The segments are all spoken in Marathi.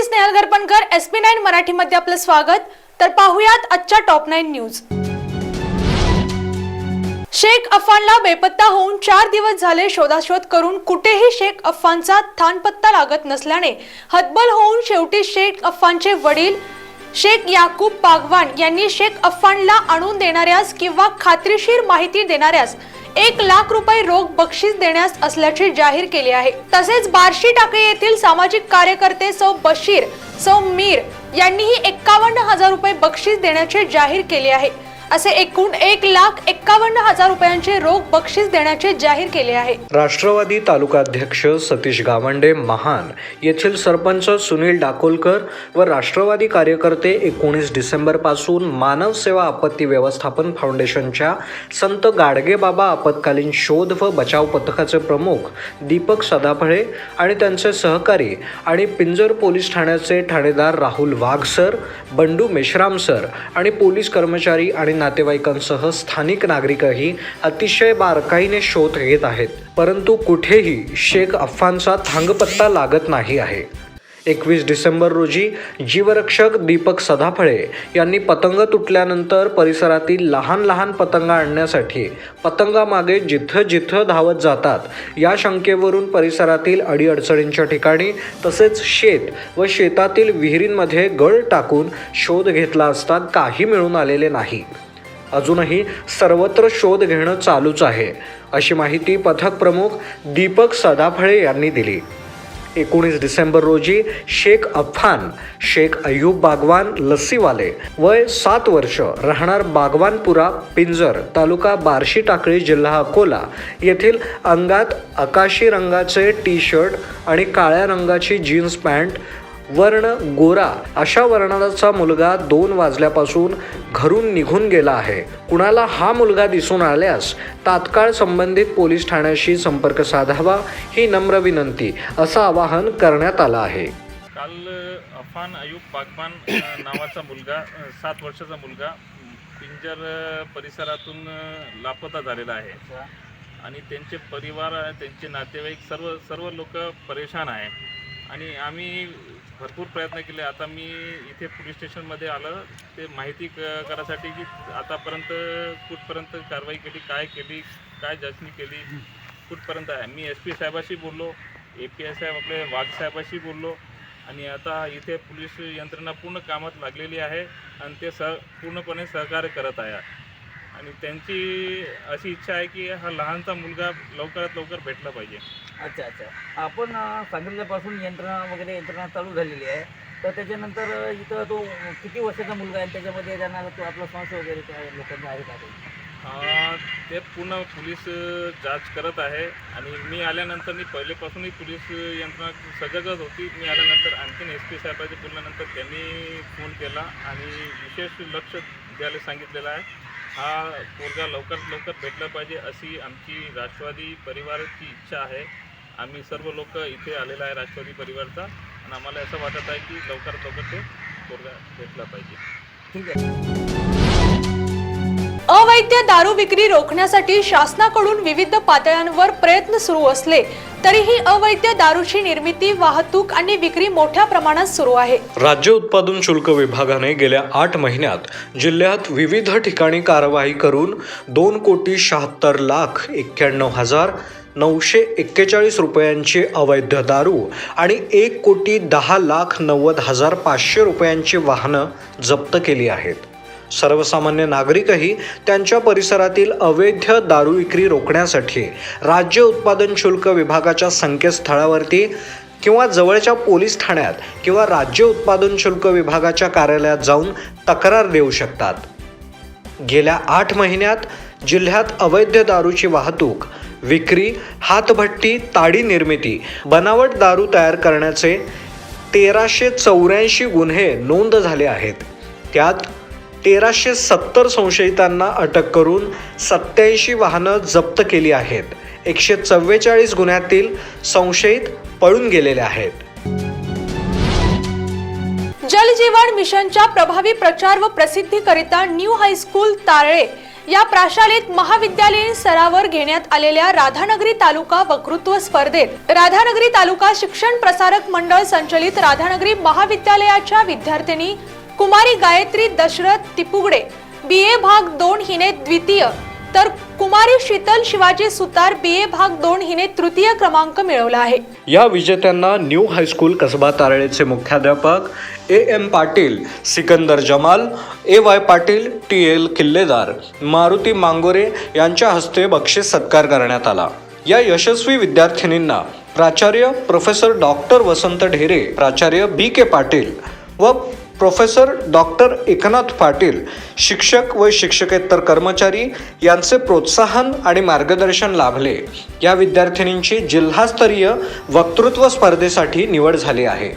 मी Snehal Garpankar S P nine मराठीमध्ये आपलं स्वागत. तर पाहुयात आजच्या टॉप नाईन न्यूज शेख अफानला बेपत्ता होऊन चार दिवस झाले शोधाशोध करून कुठेही शेख अफानचा थानपत्ता लागत नसल्याने हतबल होऊन शेवटी शेख अफानचे वडील शेख याकूब बागवान यांनी शेख अफानला आणून देणाऱ्यास किंवा खात्रीशीर माहिती देणाऱ्यास एक लाख रुपये रोख बक्षीस देण्यास असल्याचे जाहीर केले आहे. तसेच बार्शी टाके येथील सामाजिक कार्यकर्ते सौ बशीर सौ मीर यांनीही एक्कावन्न हजार रुपये बक्षीस देण्याचे जाहीर केले आहे. असे एकूण एक लाख एक्कावन्न हजार रुपयांचे रोख बक्षीस देण्याचे जाहीर केले आहे. राष्ट्रवादी तालुकाध्यक्ष सतीश गावंडे महान येथील सरपंच सुनील डाकोलकर व राष्ट्रवादी कार्यकर्ते एकोणीस डिसेंबरपासून मानव सेवा आपत्ती व्यवस्थापन फाउंडेशनच्या संत गाडगेबाबा आपत्कालीन शोध व बचाव पथकाचे प्रमुख दीपक सदाफळे आणि त्यांचे सहकारी आणि पिंजर पोलीस ठाण्याचे ठाणेदार राहुल वाघ सर बंडू मेश्राम सर आणि पोलीस कर्मचारी आणि नातेवाईकांसह स्थानिक नागरिकही अतिशय बारकाईने शोध घेत आहेत. परंतु कुठेही शेख अफानचा थांगपत्ता लागत नाही आहे. एकवीस डिसेंबर रोजी जीवरक्षक दीपक सदाफळे यांनी पतंग तुटल्यानंतर परिसरातील लहान लहान पतंग आणण्यासाठी पतंगामागे जिथं जिथं धावत जातात या शंकेवरून परिसरातील अडीअडचणींच्या ठिकाणी तसेच शेत व शेतातील विहिरींमध्ये गळ टाकून शोध घेतला असता काही मिळून आलेले नाही. अजूनही सर्वत्र शोध घेणं चालूच आहे अशी माहिती पथक प्रमुख दीपक सदाफळे यांनी दिली. एकोणीस डिसेंबर रोजी शेख अफान शेख अय्यूब बागवान लस्सीवाले वय सात वर्ष राहणार बागवानपुरा पिंजर तालुका बार्शी टाकळी जिल्हा अकोला येथील अंगात आकाशी रंगाचे टी शर्ट आणि काळ्या रंगाची जीन्स पॅन्ट वर्ण गोरा अशा वर्णाचा मुलगा दोन वाजल्यापासून घरून निघून गेला आहे. कुणाला हा मुलगा दिसून आल्यास तात्काळ संबंधित पोलीस ठाण्याशी संपर्क साधावा ही नम्र विनंती असं आवाहन करण्यात आलं आहे. काल अफान अयूब बागबान अ, नावाचा मुलगा सात वर्षाचा मुलगा पिंजर परिसरातून लापता झालेला आहे. आणि त्यांचे परिवार त्यांचे नातेवाईक सर्व सर्व लोक परेशान आहे. आणि आम्ही भरपूर प्रयत्न केले. आता मी इथे पोलीस स्टेशनमध्ये आलं. ते माहिती क करायसाठी की आतापर्यंत कुठपर्यंत कारवाई केली काय केली काय जाचणी केली कुठपर्यंत आहे. मी एस पी साहेबाशी बोललो ए पी आय साहेब आपले वाघ साहेबाशी बोललो. आणि आता इथे पोलीस यंत्रणा पूर्ण कामात लागलेली आहे आणि ते सह पूर्णपणे सहकार्य करत आहे. आणि त्यांची अशी इच्छा आहे की हा लहानचा मुलगा लवकरात लवकर भेटला पाहिजे. अच्छा अच्छा. आपण अं, सांगितल्यापासून यंत्रणा वगैरे यंत्रणा चालू झालेली आहे. तर त्याच्यानंतर इथं तो किती वर्षाचा मुलगा आहे त्याच्यामध्ये त्यांना तो आपला संशय वगैरे त्या लोकांचा आहे का? ते पूर्ण पोलीस जाच करत आहे. आणि मी आल्यानंतर मी पहिलेपासूनही पोलीस यंत्रणा सजगच होती. मी आल्यानंतर आणखीन एस पी साहेबांचे बोलल्यानंतर त्यांनी फोन केला आणि विशेष लक्ष द्यायला सांगितलेलं आहे. हा पोरगा लवकरात लवकर भेटला पाहिजे अशी आमची राष्ट्रवादी परिवाराची इच्छा आहे. आम्ही सर्व लोक इथे आलेला आहे राष्ट्रवादी परिवारचा. आणि आम्हाला असं वाटत आहे की लवकरात लवकर ते पोरगा भेटला पाहिजे. ठीक आहे. अवैध दारू विक्री रोखण्यासाठी शासनाकडून विविध पातळ्यांवर प्रयत्न सुरू असले तरीही अवैध दारूची निर्मिती वाहतूक आणि विक्री मोठ्या प्रमाणात सुरू आहे. राज्य उत्पादन शुल्क विभागाने गेल्या आठ महिन्यात जिल्ह्यात विविध ठिकाणी कारवाई करून दोन कोटी शहात्तर लाख एक्क्याण्णव हजार नऊशे एक्केचाळीस रुपयांची अवैध दारू आणि एक कोटी दहा लाख नव्वद हजार पाचशे रुपयांची वाहनं जप्त केली आहेत. सर्वसामान्य नागरिकही त्यांच्या परिसरातील अवैध दारू विक्री रोखण्यासाठी राज्य उत्पादन शुल्क विभागाच्या संकेतस्थळावरती किंवा जवळच्या पोलीस ठाण्यात किंवा राज्य उत्पादन शुल्क विभागाच्या कार्यालयात जाऊन तक्रार देऊ शकतात. गेल्या आठ महिन्यात जिल्ह्यात अवैध दारूची वाहतूक विक्री हातभट्टी ताडी निर्मिती बनावट दारू तयार करण्याचे तेराशे चौऱ्याऐंशी गुन्हे नोंद झाले आहेत. त्यात तेराशे सत्तर संशयितांना अटक करून सत्याऐंशी वाहनं जप्त केली आहेत. एकशे चव्वेचाळीस गुन्ह्यातील संशयित पळून गेलेले आहेत. जल जीवन मिशनच्या प्रभावी प्रचार व प्रसिद्धीकरिता न्यू हायस्कूल तारळे या प्राशालेत महाविद्यालयीन स्तरावर घेण्यात आलेल्या राधानगरी तालुका वक्तृत्व स्पर्धेत राधानगरी तालुका शिक्षण प्रसारक मंडळ संचलित राधानगरी महाविद्यालयाच्या विद्यार्थिनी कुमारी गायत्री दशरथ तिपुगडे बी ए भाग दोन हिने द्वितीय तर कुमारी शीतल शिवाजी सुतार बी ए भाग दोन हिने तृतीय क्रमांक मिळवला आहे. या विजेत्यांना न्यू हायस्कूल कसबा तारळेचे मुख्याध्यापक A M Patil Sikandar Jamal A Y Patil T L Killedar Maruti Mangore यांच्या हस्ते बक्षीस सत्कार करण्यात आला. या यशस्वी विद्यार्थिनींना प्राचार्य प्रोफेसर डॉक्टर वसंत ढेरे प्राचार्य बी के पाटील व प्रोफेसर डॉक्टर एकनाथ पाटील शिक्षक व शिक्षकेतर कर्मचारी यांचे प्रोत्साहन आणि मार्गदर्शन लाभले. या विद्यार्थिनींची जिल्हास्तरीय वक्तृत्व स्पर्धेसाठी निवड झाली आहे.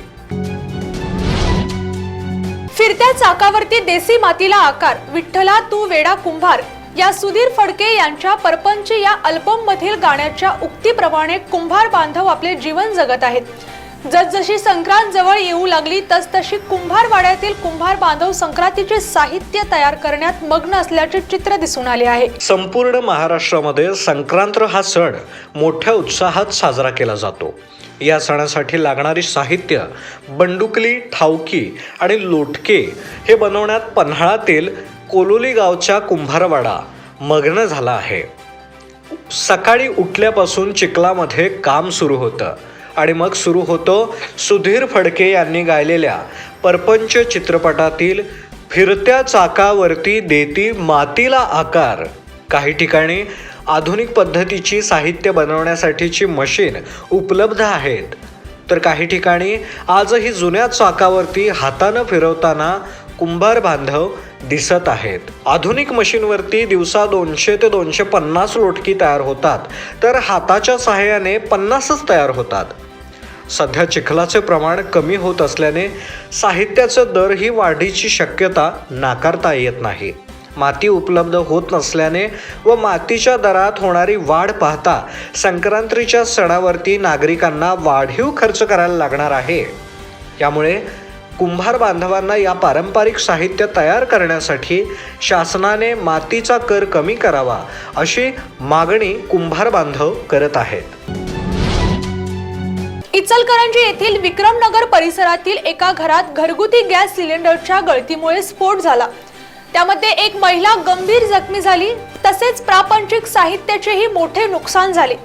फिरत्या चाकावरती देसी मातीला आकार विठ्ठला तू वेडा कुंभार या सुधीर फडके यांच्या परपंच या अल्बम मधील गाण्याच्या उक्तीप्रमाणे कुंभार बांधव आपले जीवन जगत आहेत. जसजशी संक्रांत जवळ येऊ लागली तसतशी कुंभारवाड्यातील कुंभार बांधव संक्रांतीचे साहित्य तयार करण्यात मग्न असल्याचे चित्र दिसून आले आहे. संपूर्ण महाराष्ट्रामध्ये संक्रांत हा सण मोठ्या उत्साहात साजरा केला जातो. या सणासाठी लागणारी साहित्य बंडुकली ठावकी आणि लोटके हे बनवण्यात पन्हाळातील कोलोली गावच्या कुंभारवाडा मग्न झाला आहे. सकाळी उठल्यापासून चिखलामध्ये काम सुरू होतं. आणि मग सुरू होतो सुधीर फडके यांनी गायलेल्या परपंच चित्रपटातील फिरत्या चाकावरती देती मातीला आकार. काही ठिकाणी आधुनिक पद्धतीची साहित्य बनवण्यासाठीची मशीन उपलब्ध आहेत. तर काही ठिकाणी आजही जुन्या चाकावरती हातानं फिरवताना कुंभार बांधव दिसत आहेत. आधुनिक मशीनवरती दिवसा दोनशे ते दोनशे पन्नास लोटकी तयार होतात. तर हाताच्या सहाय्याने पन्नासच तयार होतात. सध्या चिखलाचे प्रमाण कमी होत असल्याने साहित्याचे दरही वाढीची शक्यता नाकारता येत नाही. माती उपलब्ध होत नसल्याने व मातीच्या दरात होणारी वाढ पाहता संक्रांतीच्या सणावरती नागरिकांना वाढीव खर्च करायला लागणार आहे. त्यामुळे कुंभार बांधवांना या पारंपरिक साहित्य तयार करण्यासाठी शासनाने मातीचा कर कमी करावा अशी मागणी कुंभार बांधव करत आहेत. इचलकरंजी येथील विक्रमनगर परिसरातील एका घरात घरगुती गॅस सिलेंडरच्या गळतीमुळे स्फोट झाला. त्यामध्ये एक महिला गंभीर जखमी झाली तसेच प्रापंचिक साहित्याचेही मोठे नुकसान झाले.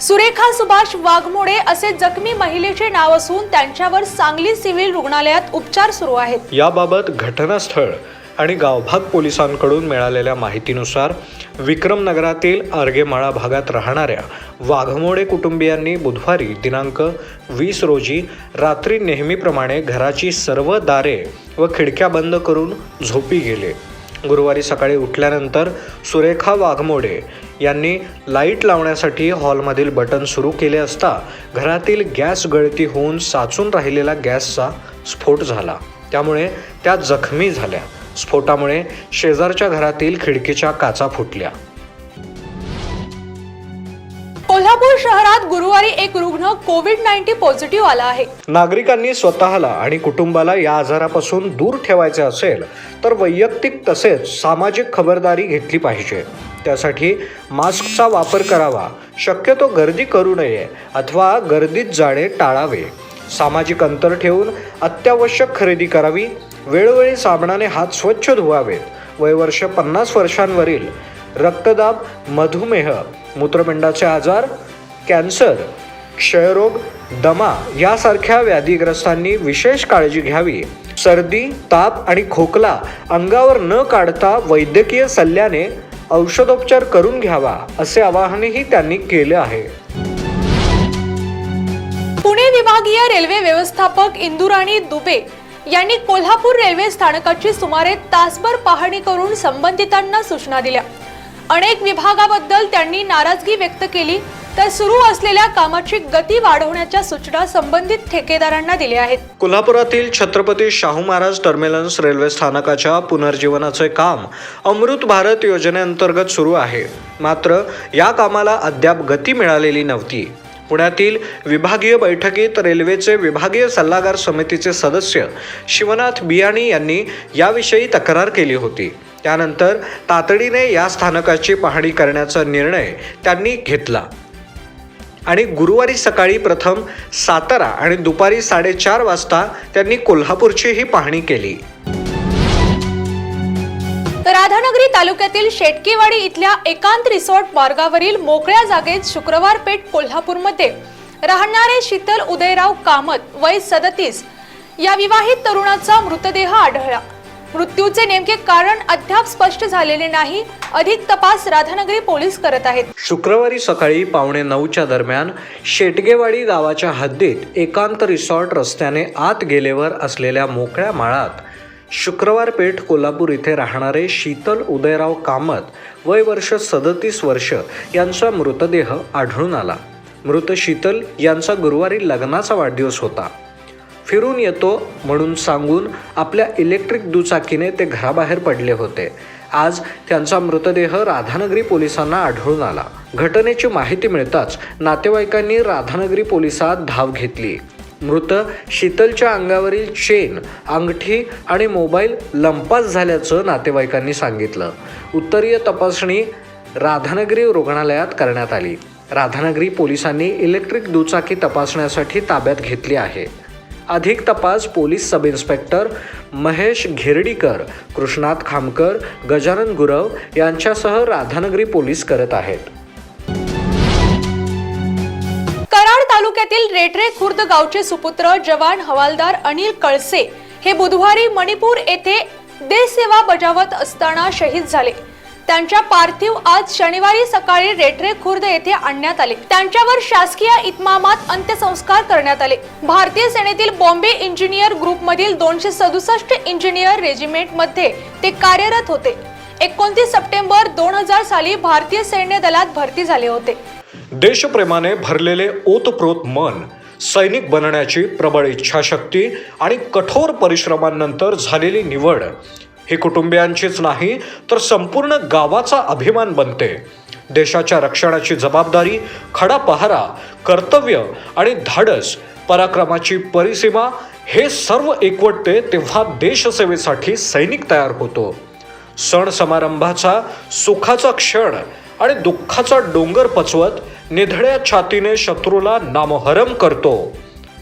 सुरेखा सुभाष वाघमोडे असे जखमी महिलेचे नाव असून त्यांच्यावर सांगली सिव्हिल रुग्णालयात उपचार सुरू आहेत. याबाबत घटनास्थळ आणि गावभाग पोलिसांकडून मिळालेल्या माहितीनुसार विक्रमनगरातील आर्गेमाळा भागात राहणाऱ्या वाघमोडे कुटुंबियांनी बुधवारी दिनांक वीस रोजी रात्री नेहमीप्रमाणे घराची सर्व दारे व खिडक्या बंद करून झोपी गेले. गुरुवारी सकाळी उठल्यानंतर सुरेखा वाघमोडे यांनी लाइट लावण्यासाठी हॉलमधील बटन सुरू केले असता घरातील गॅस गळती होऊन साचून राहिलेला गॅसचा स्फोट झाला. त्यामुळे त्या जखमी झाल्या. स्फोटामुळे शेजारच्या घरातील खिडकीच्या काचा फुटल्या. कोल्हापूर शहरात गुरुवारी एक रुग्ण कोविड नाईन्टीन पॉझिटिव्ह आला आहे. नागरिकांनी स्वतःला आणि कुटुंबाला या आजारापासून दूर ठेवायचे असेल तर वैयक्तिक तसेच सामाजिक खबरदारी घेतली पाहिजे. त्यासाठी मास्कचा वापर करावा. शक्यतो गर्दी करू नये अथवा गर्दीत जाणे टाळावे. सामाजिक अंतर ठेवून अत्यावश्यक खरेदी करावी वेळोवेळी साबणाने हात स्वच्छ धुवावेत. वयवर्ष पन्नास वर्षांवरील रक्तदाब मधुमेह मूत्रपिंडाचे आजार कॅन्सर क्षयरोग दमा यासारख्या व्याधीग्रस्तांनी विशेष काळजी घ्यावी. सर्दी ताप आणि खोकला अंगावर न काढता वैद्यकीय सल्ल्याने औषधोपचार करून घ्यावा असे आवाहनही त्यांनी केले आहे. विभागीय रेल्वे व्यवस्थापक इंदुराणी दुबे यांनी कोल्हापूर रेल्वे स्थानकाची सुमारे तासभर पाहणी करून संबंधितांना सूचना दिल्या. अनेक विभागाबद्दल त्यांनी नाराजगी व्यक्त केली तर सुरू असलेल्या कामाची गती वाढवण्याच्या सूचना संबंधित ठेकेदारांना दिल्या आहेत. कोल्हापुरातील छत्रपती शाहू महाराज टर्मिनस रेल्वे स्थानकाच्या पुनर्जीवनाचे काम अमृत भारत योजनेअंतर्गत सुरू आहे. मात्र या कामाला अद्याप गती मिळालेली नव्हती. पुण्यातील विभागीय बैठकीत रेल्वेचे विभागीय सल्लागार समितीचे सदस्य शिवनाथ बियाणी यांनी याविषयी तक्रार केली होती. त्यानंतर तातडीने या स्थानकाची पाहणी करण्याचा निर्णय त्यांनी घेतला. आणि गुरुवारी सकाळी प्रथम सातारा आणि दुपारी साडेचार वाजता त्यांनी कोल्हापूरचीही पाहणी केली. राधानगरी तालुक्यातील शेटकीवाडी इथल्या एकांत रिसॉर्ट मार्गावरील मोकळ्या जागेत शुक्रवार पेठ कोल्हापूरमध्ये राहणारे शीतल उदयराव कामत वय सदतीस या विवाहित तरुणाचा मृतदेह आढळला. मृत्यूचे नेमके कारण अद्याप स्पष्ट झालेले नाही. अधिक तपास राधानगरी पोलीस करत आहेत. शुक्रवारी सकाळी पावणे नऊच्या दरम्यान शेटगेवाडी गावाच्या हद्दीत एकांत रिसॉर्ट रस्त्याने आत गेलेवर असलेल्या मोकळ्या माळात शुक्रवार पेठ कोल्हापूर इथे राहणारे शीतल उदयराव कामत वय वर्ष सदतीस वर्ष यांचा मृतदेह आढळून आला. मृत शीतल यांचा गुरुवारी लग्नाचा वाढदिवस होता. फिरून येतो म्हणून सांगून आपल्या इलेक्ट्रिक दुचाकीने ते घराबाहेर पडले होते. आज त्यांचा मृतदेह राधानगरी पोलिसांना आढळून आला. घटनेची माहिती मिळताच नातेवाईकांनी राधानगरी पोलिसात धाव घेतली. मृत शीतलच्या अंगावरील चेन अंगठी आणि मोबाईल लंपास झाल्याचं नातेवाईकांनी सांगितलं. उत्तरीय तपासणी राधानगरी रुग्णालयात करण्यात आली. राधानगरी पोलिसांनी इलेक्ट्रिक दुचाकी तपासण्यासाठी ताब्यात घेतली आहे. अधिक तपास police sub inspector Mahesh Gherdikar Krishnat Khamkar Gajanan Gurav यांच्यासह राधानगरी पोलीस करत आहेत. तालुक्यातील रेटरे खुर्द गावचे सुपुत्र जवान हवालदार अनिल कळसे हे बुधवारी मणिपूर येथे देशसेवा बजावत असताना शहीद झाले. त्यांच्या पार्थिव आज शनिवारी सकाळी रेटरे खुर्द येथे आणण्यात आले. त्यांच्यावर शासकीय इतमामात अंत्यसंस्कार करण्यात आले. भारतीय सेनेतील बॉम्बे इंजिनियर ग्रुपमधील दोनशे सदुसष्ट इंजिनियर रेजिमेंटमध्ये ते कार्यरत होते. एकोणतीस सप्टेंबर दोन हजार साली भारतीय सैन्य दलात भरती झाले होते. देशप्रेमाने भरलेले ओतप्रोत मन सैनिक बनण्याची प्रबळ इच्छाशक्ती आणि कठोर परिश्रमांनंतर झालेली निवड. ही कुटुंबियांचीच नाही तर संपूर्ण गावाचा अभिमान बनते. देशाच्या रक्षणाची जबाबदारी खडा पहारा कर्तव्य आणि धाडस पराक्रमाची परिसीमा हे सर्व एकवटते तेव्हा देशसेवेसाठी सैनिक तयार होतो. सण समारंभाचा सुखाचा क्षण आणि दुःखाचा डोंगर पचवत निधड्या छातीने शत्रूला नामहरम करतो.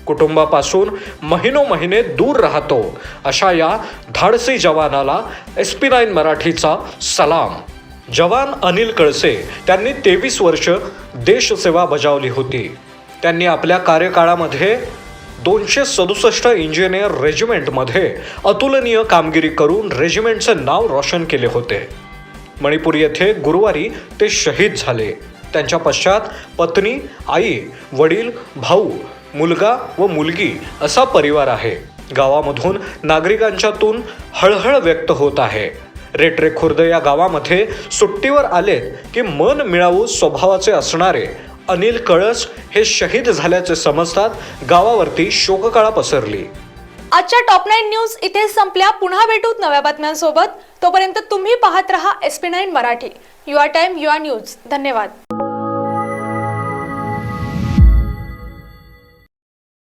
कुटुंबापासून महिनो महिने दूर राहतो. अशा या धाडसी जवानाला एस पी नाईन मराठीचा सलाम. जवान अनिल कळसे त्यांनी तेवीस वर्ष देशसेवा बजावली होती. त्यांनी आपल्या कार्यकाळामध्ये दोनशे सदुसष्ट इंजिनियर रेजिमेंटमध्ये अतुलनीय कामगिरी करून रेजिमेंटचं नाव रोशन केले होते. मणिपूर येथे गुरुवारी ते शहीद झाले. त्यांच्या पश्चात पत्नी आई वडील भाऊ मुलगा व मुलगी असा परिवार आहे. गावामधून नागरिकांच्यातून हळहळ व्यक्त होत आहे. रेटरे खुर्द या गावामध्ये सुट्टीवर आलेत की मन मिळावू स्वभावाचे असणारे अनिल कळस हे शहीद झाल्याचे समजतात गावावरती शोककळा पसरली. आजच्या टॉप नाईन न्यूज इथे संपल्या. पुन्हा भेटूत नव्या बातम्यांसोबत. तोपर्यंत तुम्ही पाहत रहा S P nine Marathi. Your time your news धन्यवाद.